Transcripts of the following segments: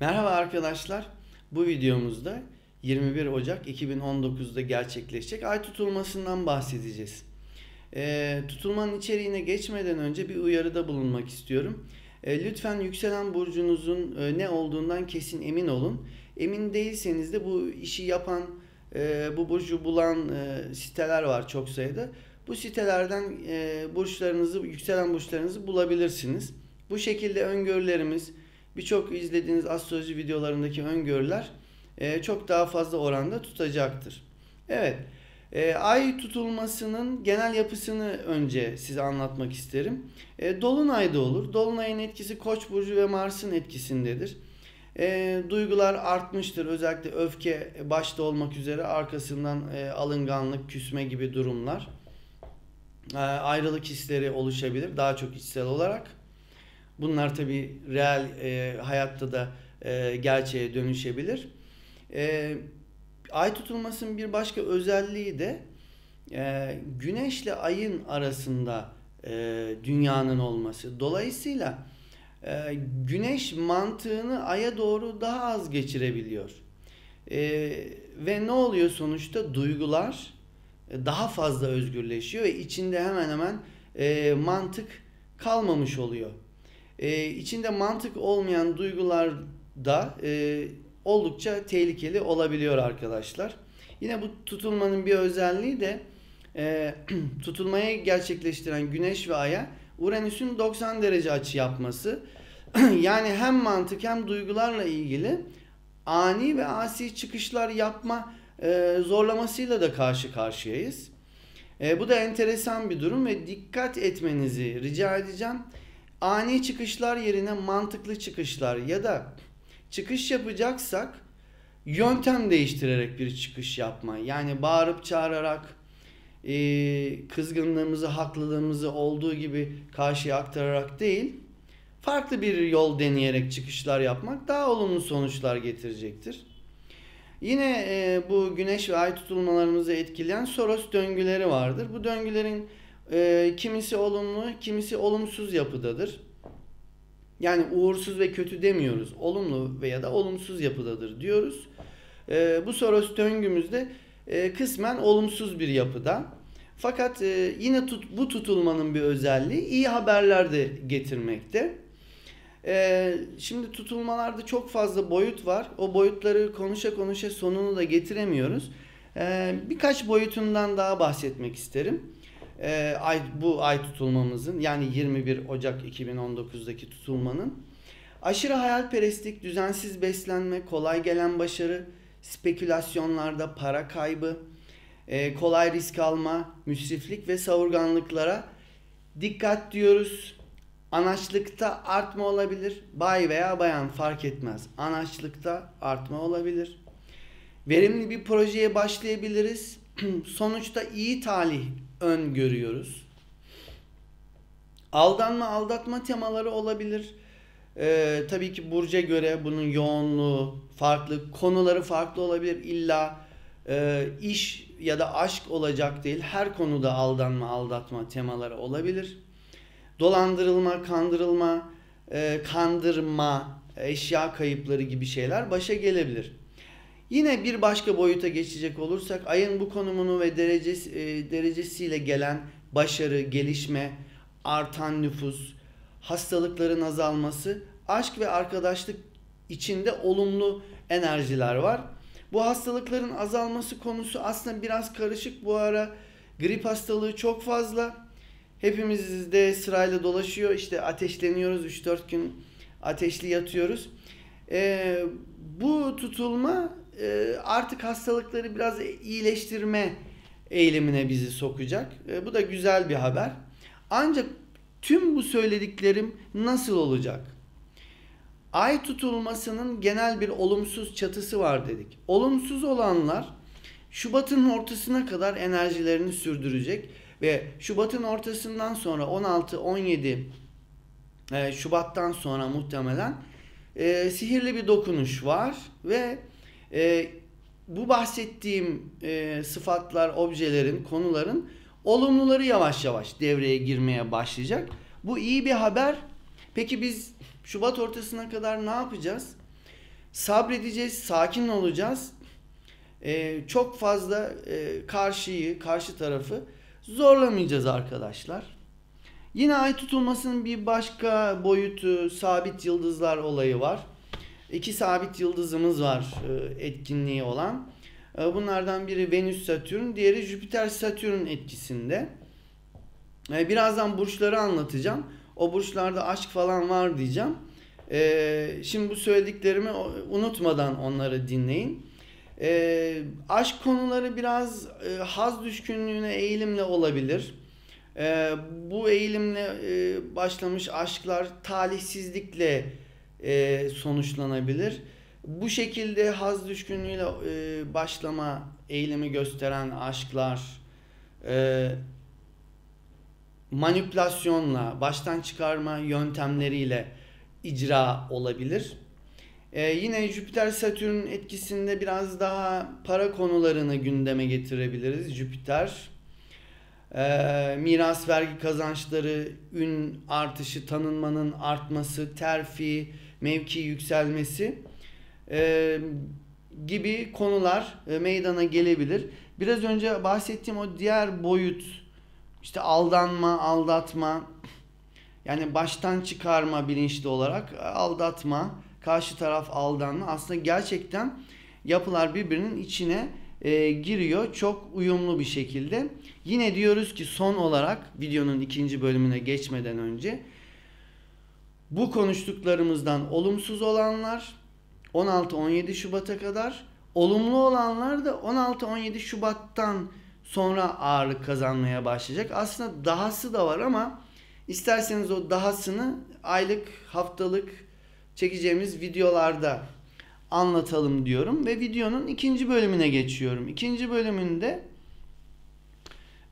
Merhaba arkadaşlar. Bu videomuzda 21 Ocak 2019'da gerçekleşecek ay tutulmasından bahsedeceğiz. E, tutulmanın içeriğine geçmeden önce bir uyarıda bulunmak istiyorum. E, lütfen yükselen burcunuzun e, ne olduğundan kesin emin olun. Emin değilseniz de bu işi yapan, e, bu burcu bulan e, siteler var çok sayıda. Bu sitelerden e, burçlarınızı, yükselen burçlarınızı bulabilirsiniz. Bu şekilde öngörülerimiz, birçok izlediğiniz astroloji videolarındaki öngörüler e, çok daha fazla oranda tutacaktır. Evet, e, ay tutulmasının genel yapısını önce size anlatmak isterim. E, Dolunayda olur. Dolunayın etkisi Koç burcu ve Mars'ın etkisindedir. E, duygular artmıştır. Özellikle öfke başta olmak üzere arkasından e, alınganlık, küsme gibi durumlar. E, ayrılık hisleri oluşabilir daha çok içsel olarak. Bunlar tabi real e, hayatta da e, gerçeğe dönüşebilir. E, ay tutulmasının bir başka özelliği de e, güneşle ayın arasında e, dünyanın olması. Dolayısıyla e, güneş mantığını aya doğru daha az geçirebiliyor. E, ve ne oluyor sonuçta? Duygular e, daha fazla özgürleşiyor ve içinde hemen hemen e, mantık kalmamış oluyor e, içinde mantık olmayan duygular da e, oldukça tehlikeli olabiliyor arkadaşlar. Yine bu tutulmanın bir özelliği de e, tutulmayı gerçekleştiren Güneş ve Ay'a Uranüs'ün 90 derece açı yapması. yani hem mantık hem duygularla ilgili ani ve asi çıkışlar yapma e, zorlamasıyla da karşı karşıyayız. E, bu da enteresan bir durum ve dikkat etmenizi rica edeceğim ani çıkışlar yerine mantıklı çıkışlar ya da çıkış yapacaksak yöntem değiştirerek bir çıkış yapma. Yani bağırıp çağırarak e, kızgınlığımızı, haklılığımızı olduğu gibi karşıya aktararak değil, farklı bir yol deneyerek çıkışlar yapmak daha olumlu sonuçlar getirecektir. Yine e, bu güneş ve ay tutulmalarımızı etkileyen Soros döngüleri vardır. Bu döngülerin e, kimisi olumlu, kimisi olumsuz yapıdadır. Yani uğursuz ve kötü demiyoruz. Olumlu veya da olumsuz yapıdadır diyoruz. E, bu Soros döngümüzde e, kısmen olumsuz bir yapıda. Fakat e, yine tut, bu tutulmanın bir özelliği iyi haberler de getirmekte. E, şimdi tutulmalarda çok fazla boyut var. O boyutları konuşa konuşa sonunu da getiremiyoruz. E, birkaç boyutundan daha bahsetmek isterim e, ay bu ay tutulmamızın yani 21 Ocak 2019'daki tutulmanın aşırı hayalperestlik, düzensiz beslenme, kolay gelen başarı, spekülasyonlarda para kaybı, e, kolay risk alma, müsriflik ve savurganlıklara dikkat diyoruz. Anaçlıkta artma olabilir. Bay veya bayan fark etmez. Anaçlıkta artma olabilir. Verimli bir projeye başlayabiliriz. Sonuçta iyi talih öngörüyoruz. Aldanma, aldatma temaları olabilir. Ee, tabii ki burca göre bunun yoğunluğu farklı, konuları farklı olabilir. İlla e, iş ya da aşk olacak değil. Her konuda aldanma, aldatma temaları olabilir. Dolandırılma, kandırılma, e, kandırma, eşya kayıpları gibi şeyler başa gelebilir. Yine bir başka boyuta geçecek olursak ayın bu konumunu ve derecesi, e, derecesiyle gelen başarı, gelişme, artan nüfus, hastalıkların azalması, aşk ve arkadaşlık içinde olumlu enerjiler var. Bu hastalıkların azalması konusu aslında biraz karışık. Bu ara grip hastalığı çok fazla. Hepimizde sırayla dolaşıyor. İşte ateşleniyoruz 3-4 gün ateşli yatıyoruz. Ee, bu tutulma e, artık hastalıkları biraz iyileştirme eğilimine bizi sokacak. E, bu da güzel bir haber. Ancak tüm bu söylediklerim nasıl olacak? Ay tutulmasının genel bir olumsuz çatısı var dedik. Olumsuz olanlar Şubat'ın ortasına kadar enerjilerini sürdürecek ve Şubat'ın ortasından sonra 16-17 e, Şubat'tan sonra muhtemelen sihirli bir dokunuş var ve e, bu bahsettiğim e, sıfatlar, objelerin, konuların olumluları yavaş yavaş devreye girmeye başlayacak. Bu iyi bir haber. Peki biz Şubat ortasına kadar ne yapacağız? Sabredeceğiz, sakin olacağız. Ee, çok fazla e, karşıyı, karşı tarafı zorlamayacağız arkadaşlar. Yine ay tutulmasının bir başka boyutu sabit yıldızlar olayı var. İki sabit yıldızımız var e, etkinliği olan. E, bunlardan biri Venüs Satürn, diğeri Jüpiter Satürn etkisinde. E, birazdan burçları anlatacağım. O burçlarda aşk falan var diyeceğim. Şimdi bu söylediklerimi unutmadan onları dinleyin. Aşk konuları biraz haz düşkünlüğüne eğilimle olabilir. Bu eğilimle başlamış aşklar talihsizlikle sonuçlanabilir bu şekilde haz düşkünlüğüyle e, başlama eğilimi gösteren aşklar e, manipülasyonla, baştan çıkarma yöntemleriyle icra olabilir. E, yine Jüpiter Satürn etkisinde biraz daha para konularını gündeme getirebiliriz. Jüpiter e, miras vergi kazançları, ün artışı, tanınmanın artması, terfi, mevki yükselmesi e, gibi konular e, meydana gelebilir. Biraz önce bahsettiğim o diğer boyut işte aldanma, aldatma yani baştan çıkarma bilinçli olarak aldatma, karşı taraf aldanma aslında gerçekten yapılar birbirinin içine e, giriyor çok uyumlu bir şekilde. Yine diyoruz ki son olarak videonun ikinci bölümüne geçmeden önce bu konuştuklarımızdan olumsuz olanlar 16-17 Şubat'a kadar. Olumlu olanlar da 16-17 Şubat'tan sonra ağırlık kazanmaya başlayacak. Aslında dahası da var ama isterseniz o dahasını aylık, haftalık çekeceğimiz videolarda anlatalım diyorum ve videonun ikinci bölümüne geçiyorum. İkinci bölümünde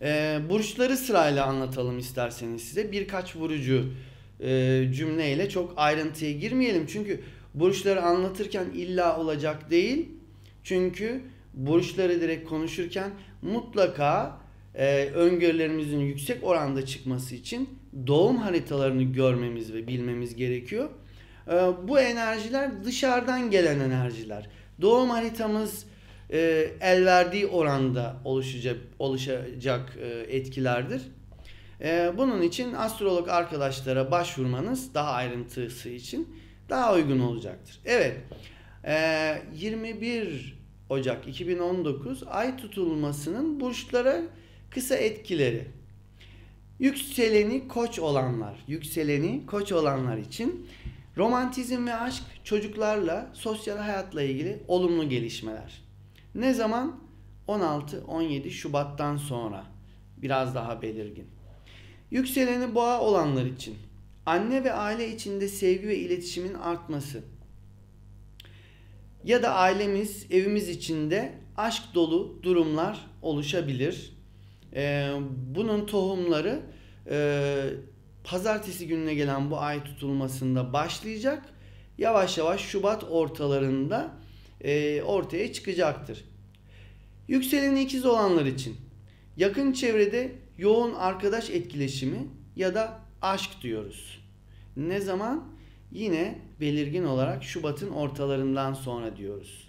e, burçları sırayla anlatalım isterseniz size. Birkaç vurucu e, cümleyle çok ayrıntıya girmeyelim. Çünkü burçları anlatırken illa olacak değil. Çünkü burçları direkt konuşurken mutlaka e, öngörülerimizin yüksek oranda çıkması için doğum haritalarını görmemiz ve bilmemiz gerekiyor. E, bu enerjiler dışarıdan gelen enerjiler. Doğum haritamız e, el verdiği oranda oluşacak oluşacak etkilerdir. E, bunun için astrolog arkadaşlara başvurmanız daha ayrıntısı için daha uygun olacaktır. Evet. Ee, 21 Ocak 2019 ay tutulmasının burçlara kısa etkileri. Yükseleni koç olanlar, yükseleni koç olanlar için romantizm ve aşk çocuklarla sosyal hayatla ilgili olumlu gelişmeler. Ne zaman? 16-17 Şubat'tan sonra biraz daha belirgin. Yükseleni boğa olanlar için anne ve aile içinde sevgi ve iletişimin artması ya da ailemiz, evimiz içinde aşk dolu durumlar oluşabilir. Ee, bunun tohumları e, pazartesi gününe gelen bu ay tutulmasında başlayacak. Yavaş yavaş Şubat ortalarında e, ortaya çıkacaktır. Yükselen ikiz olanlar için yakın çevrede yoğun arkadaş etkileşimi ya da aşk diyoruz. Ne zaman? Yine belirgin olarak Şubat'ın ortalarından sonra diyoruz.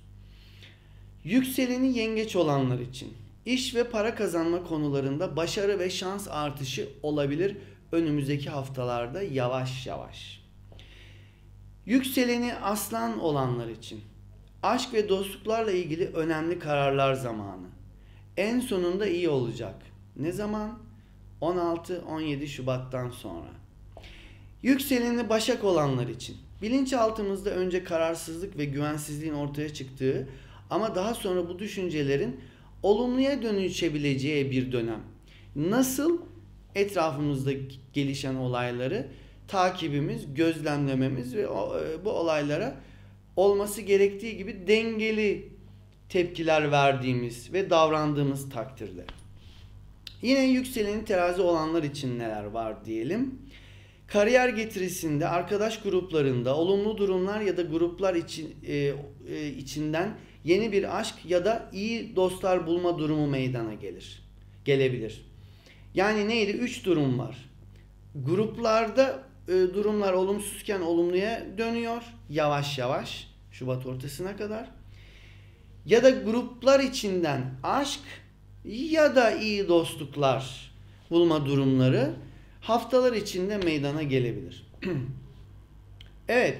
Yükseleni yengeç olanlar için iş ve para kazanma konularında başarı ve şans artışı olabilir önümüzdeki haftalarda yavaş yavaş. Yükseleni aslan olanlar için aşk ve dostluklarla ilgili önemli kararlar zamanı. En sonunda iyi olacak. Ne zaman? 16-17 Şubat'tan sonra. Yükseleni Başak olanlar için bilinçaltımızda önce kararsızlık ve güvensizliğin ortaya çıktığı ama daha sonra bu düşüncelerin olumluya dönüşebileceği bir dönem. Nasıl etrafımızda gelişen olayları takibimiz, gözlemlememiz ve e, bu olaylara olması gerektiği gibi dengeli tepkiler verdiğimiz ve davrandığımız takdirde. Yine yükseleni terazi olanlar için neler var diyelim. Kariyer getirisinde, arkadaş gruplarında, olumlu durumlar ya da gruplar için, e, e, içinden yeni bir aşk ya da iyi dostlar bulma durumu meydana gelir. Gelebilir. Yani neydi? Üç durum var. Gruplarda e, durumlar olumsuzken olumluya dönüyor yavaş yavaş. Şubat ortasına kadar. Ya da gruplar içinden aşk ya da iyi dostluklar bulma durumları haftalar içinde meydana gelebilir. evet.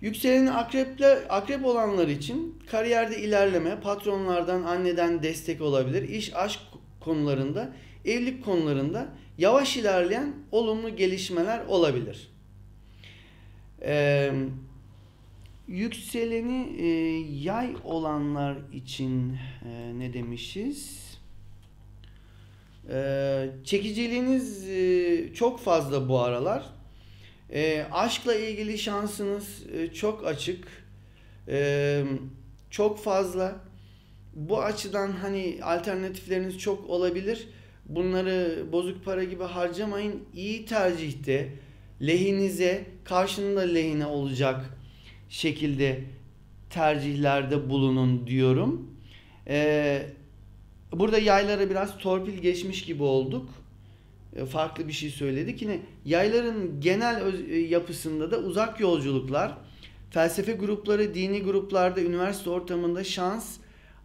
Yükselen akreple, akrep olanlar için kariyerde ilerleme, patronlardan, anneden destek olabilir. İş, aşk konularında, evlilik konularında yavaş ilerleyen olumlu gelişmeler olabilir. Ee, yükseleni e, yay olanlar için e, ne demişiz? Ee, çekiciliğiniz e, çok fazla bu aralar. E, aşkla ilgili şansınız e, çok açık. E, çok fazla. Bu açıdan hani alternatifleriniz çok olabilir. Bunları bozuk para gibi harcamayın. İyi tercihte lehinize, karşında lehine olacak şekilde tercihlerde bulunun diyorum. Ee, burada yaylara biraz torpil geçmiş gibi olduk. E, farklı bir şey söyledik. Yine yayların genel e, yapısında da uzak yolculuklar, felsefe grupları, dini gruplarda, üniversite ortamında şans,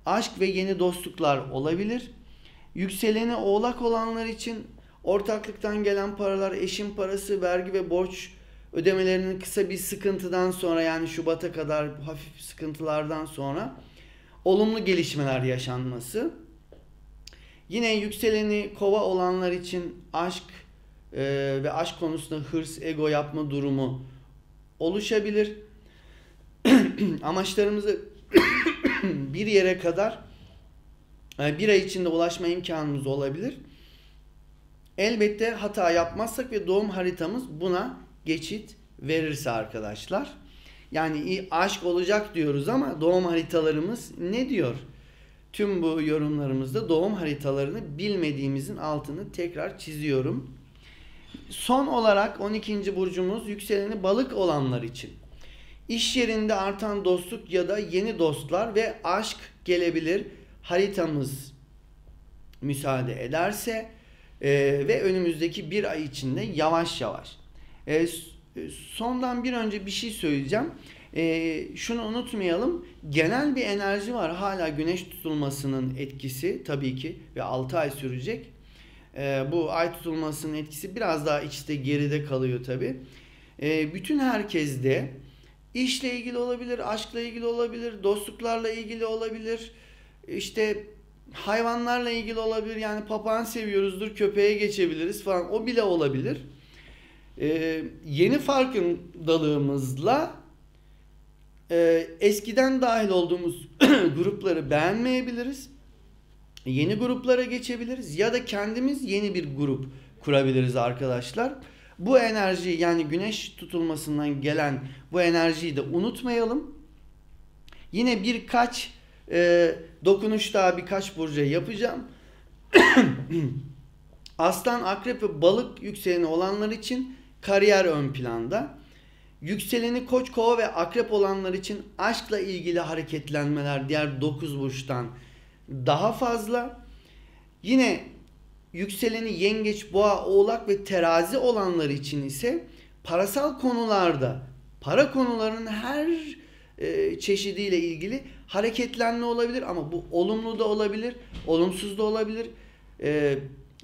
aşk ve yeni dostluklar olabilir. Yükseleni oğlak olanlar için ortaklıktan gelen paralar, eşin parası, vergi ve borç ödemelerinin kısa bir sıkıntıdan sonra yani Şubat'a kadar hafif sıkıntılardan sonra olumlu gelişmeler yaşanması. Yine yükseleni kova olanlar için aşk e, ve aşk konusunda hırs, ego yapma durumu oluşabilir. Amaçlarımızı bir yere kadar yani bir ay içinde ulaşma imkanımız olabilir. Elbette hata yapmazsak ve doğum haritamız buna geçit verirse arkadaşlar. Yani aşk olacak diyoruz ama doğum haritalarımız ne diyor? Tüm bu yorumlarımızda doğum haritalarını bilmediğimizin altını tekrar çiziyorum. Son olarak 12. burcumuz yükseleni balık olanlar için. İş yerinde artan dostluk ya da yeni dostlar ve aşk gelebilir. Haritamız müsaade ederse e, ve önümüzdeki bir ay içinde yavaş yavaş. E, sondan bir önce bir şey söyleyeceğim e, şunu unutmayalım. Genel bir enerji var. Hala güneş tutulmasının etkisi tabii ki ve 6 ay sürecek. E, bu ay tutulmasının etkisi biraz daha işte geride kalıyor tabii. E, bütün herkeste işle ilgili olabilir, aşkla ilgili olabilir, dostluklarla ilgili olabilir. İşte hayvanlarla ilgili olabilir. Yani papağan seviyoruzdur, köpeğe geçebiliriz falan. O bile olabilir. Ee, yeni farkındalığımızla e, eskiden dahil olduğumuz grupları beğenmeyebiliriz. Yeni gruplara geçebiliriz ya da kendimiz yeni bir grup kurabiliriz arkadaşlar. Bu enerji yani güneş tutulmasından gelen bu enerjiyi de unutmayalım. Yine birkaç e, dokunuş daha birkaç burca yapacağım. Aslan, akrep ve balık yükseleni olanlar için kariyer ön planda. Yükseleni koç, kova ve akrep olanlar için aşkla ilgili hareketlenmeler diğer 9 burçtan daha fazla. Yine yükseleni yengeç, boğa, oğlak ve terazi olanlar için ise parasal konularda para konularının her e, çeşidiyle ilgili hareketlenme olabilir ama bu olumlu da olabilir, olumsuz da olabilir. E,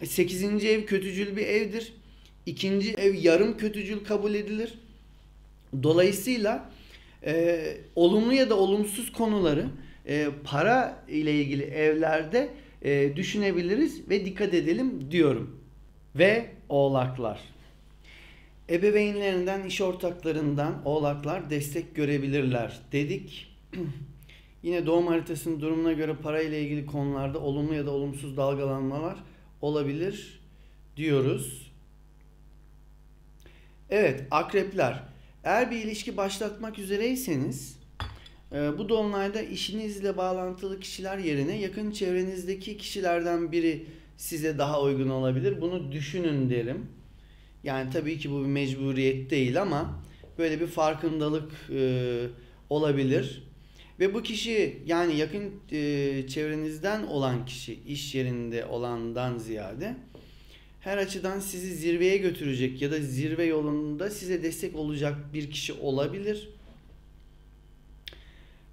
8. ev kötücül bir evdir. İkinci ev yarım kötücül kabul edilir. Dolayısıyla e, olumlu ya da olumsuz konuları e, para ile ilgili evlerde e, düşünebiliriz ve dikkat edelim diyorum. Ve oğlaklar. Ebeveynlerinden, iş ortaklarından oğlaklar destek görebilirler dedik. Yine doğum haritasının durumuna göre para ile ilgili konularda olumlu ya da olumsuz dalgalanmalar olabilir diyoruz. Evet, akrepler. Eğer bir ilişki başlatmak üzereyseniz e, bu dolunayda işinizle bağlantılı kişiler yerine yakın çevrenizdeki kişilerden biri size daha uygun olabilir. Bunu düşünün derim. Yani tabii ki bu bir mecburiyet değil ama böyle bir farkındalık e, olabilir. Ve bu kişi yani yakın e, çevrenizden olan kişi, iş yerinde olandan ziyade her açıdan sizi zirveye götürecek ya da zirve yolunda size destek olacak bir kişi olabilir.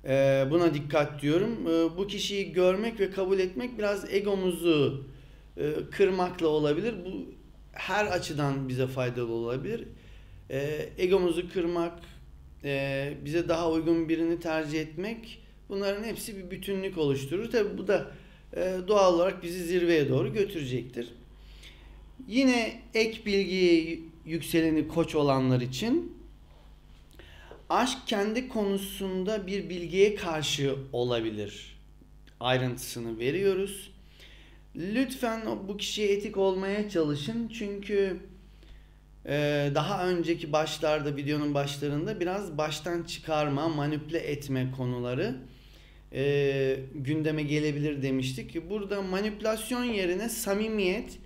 Ee, buna dikkat diyorum. Ee, bu kişiyi görmek ve kabul etmek biraz egomuzu e, kırmakla olabilir. Bu her açıdan bize faydalı olabilir. Ee, egomuzu kırmak, e, bize daha uygun birini tercih etmek bunların hepsi bir bütünlük oluşturur. Tabi bu da e, doğal olarak bizi zirveye doğru götürecektir. Yine ek bilgi yükseleni koç olanlar için aşk kendi konusunda bir bilgiye karşı olabilir. Ayrıntısını veriyoruz. Lütfen bu kişiye etik olmaya çalışın. Çünkü e, daha önceki başlarda videonun başlarında biraz baştan çıkarma, manipüle etme konuları e, gündeme gelebilir demiştik. Burada manipülasyon yerine samimiyet,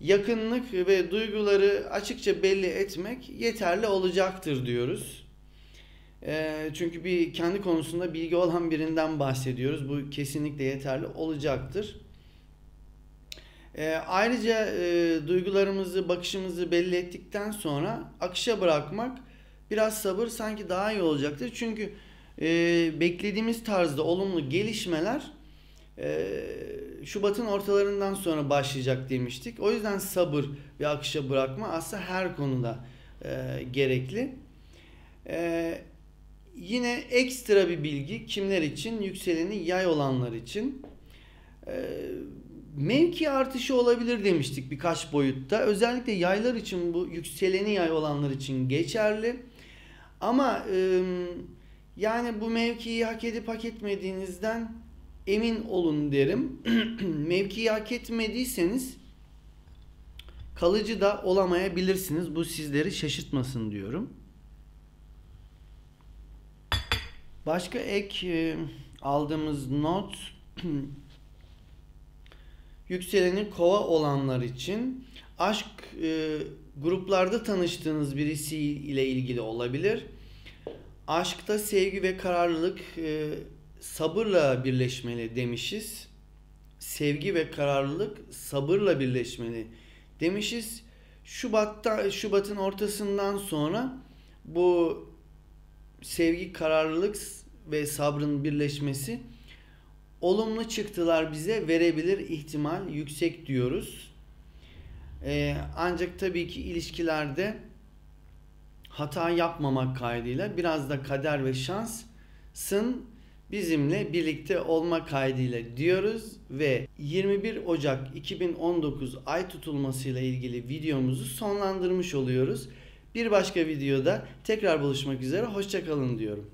yakınlık ve duyguları açıkça belli etmek yeterli olacaktır diyoruz. E, çünkü bir kendi konusunda bilgi olan birinden bahsediyoruz. Bu kesinlikle yeterli olacaktır. E, ayrıca e, duygularımızı, bakışımızı belli ettikten sonra akışa bırakmak biraz sabır sanki daha iyi olacaktır. Çünkü e, beklediğimiz tarzda olumlu gelişmeler e, Şubat'ın ortalarından sonra başlayacak demiştik. O yüzden sabır ve akışa bırakma aslında her konuda e, gerekli. E, yine ekstra bir bilgi kimler için? Yükseleni yay olanlar için. E, mevki artışı olabilir demiştik birkaç boyutta. Özellikle yaylar için bu yükseleni yay olanlar için geçerli. Ama e, yani bu mevkiyi hak edip hak etmediğinizden emin olun derim. mevkiyi hak etmediyseniz kalıcı da olamayabilirsiniz. Bu sizleri şaşırtmasın diyorum. Başka ek e, aldığımız not yükseleni kova olanlar için aşk e, gruplarda tanıştığınız birisi ile ilgili olabilir. Aşkta sevgi ve kararlılık e, sabırla birleşmeli demişiz. Sevgi ve kararlılık sabırla birleşmeli demişiz. Şubat'ta Şubat'ın ortasından sonra bu sevgi, kararlılık ve sabrın birleşmesi olumlu çıktılar bize verebilir ihtimal yüksek diyoruz. Ee, ancak tabii ki ilişkilerde hata yapmamak kaydıyla biraz da kader ve şansın bizimle birlikte olma kaydıyla diyoruz ve 21 Ocak 2019 ay tutulmasıyla ilgili videomuzu sonlandırmış oluyoruz. Bir başka videoda tekrar buluşmak üzere hoşçakalın diyorum.